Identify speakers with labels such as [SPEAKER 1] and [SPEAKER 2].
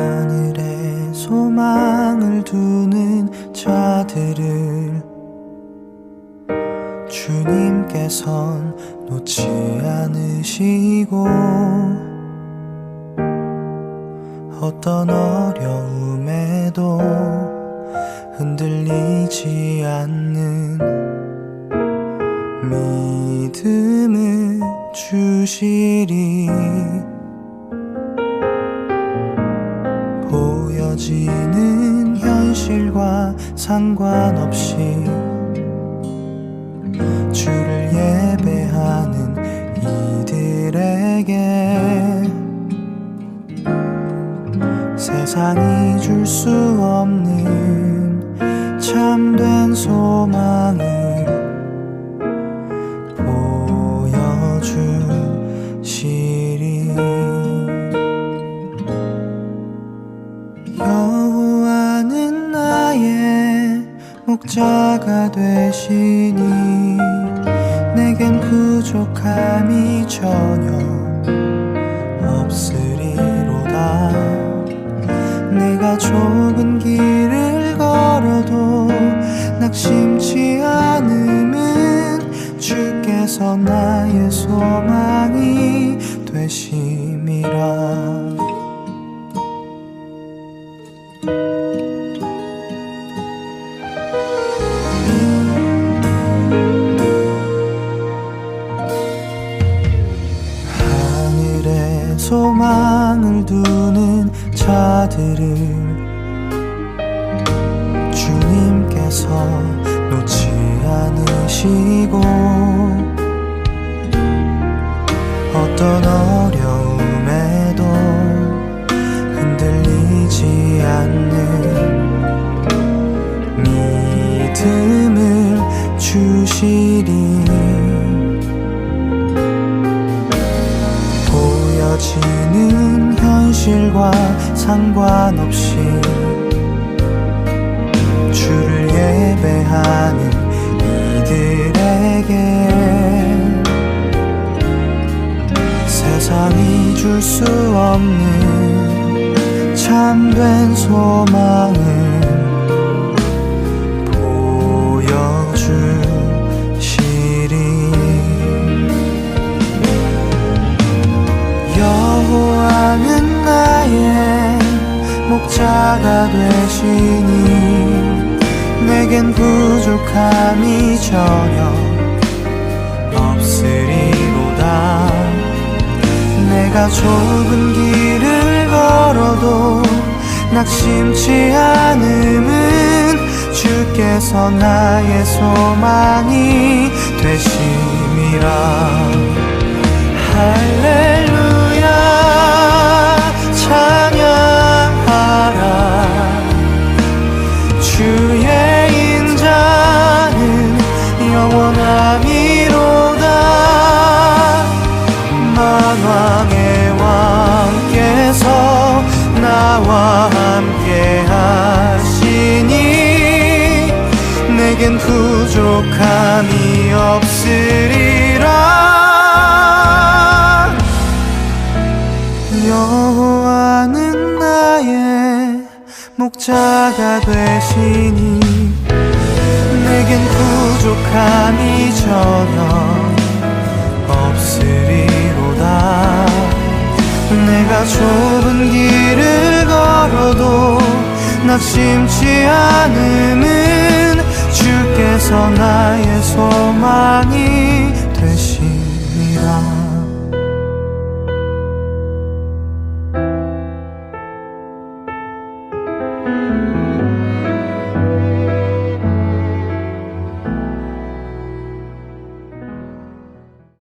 [SPEAKER 1] 하늘에 소망을 두는 자들을 주님께선 놓지 않으시고 어떤 어려움에도 흔들리지 않는 믿음을 주시리 보여지는 현실과 상관없이 주를 예배하는 이들에게 세상이 줄 수 없는 참된 소망을 보여주 목자가 되시니 내겐 부족함이 전혀 없으리로다. 내가 좁은 길을 걸어도 낙심치 않음은 주께서 나의 소망 자들을 주님께서 놓지 않으시고 어떤 어려움에도 흔들리지 않는 믿음을 주시리. 보여지는 현실과 상관없이 주를 예배하는 이들에게 세상이 줄 수 없는 참된 소망을 자가 되시니 내겐 부족함이 전혀 없으리로다. 내가 좁은 길을 걸어도 낙심치 않음은 주께서 나의 소망이 되심이라. 할렐 내겐 부족함이 없으리라. 여호와는 나의 목자가 되시니 내겐 부족함이 전혀 없으리로다. 내가 좁은 길을 걸어도 낙심치 않음은 주께서 나의 소망이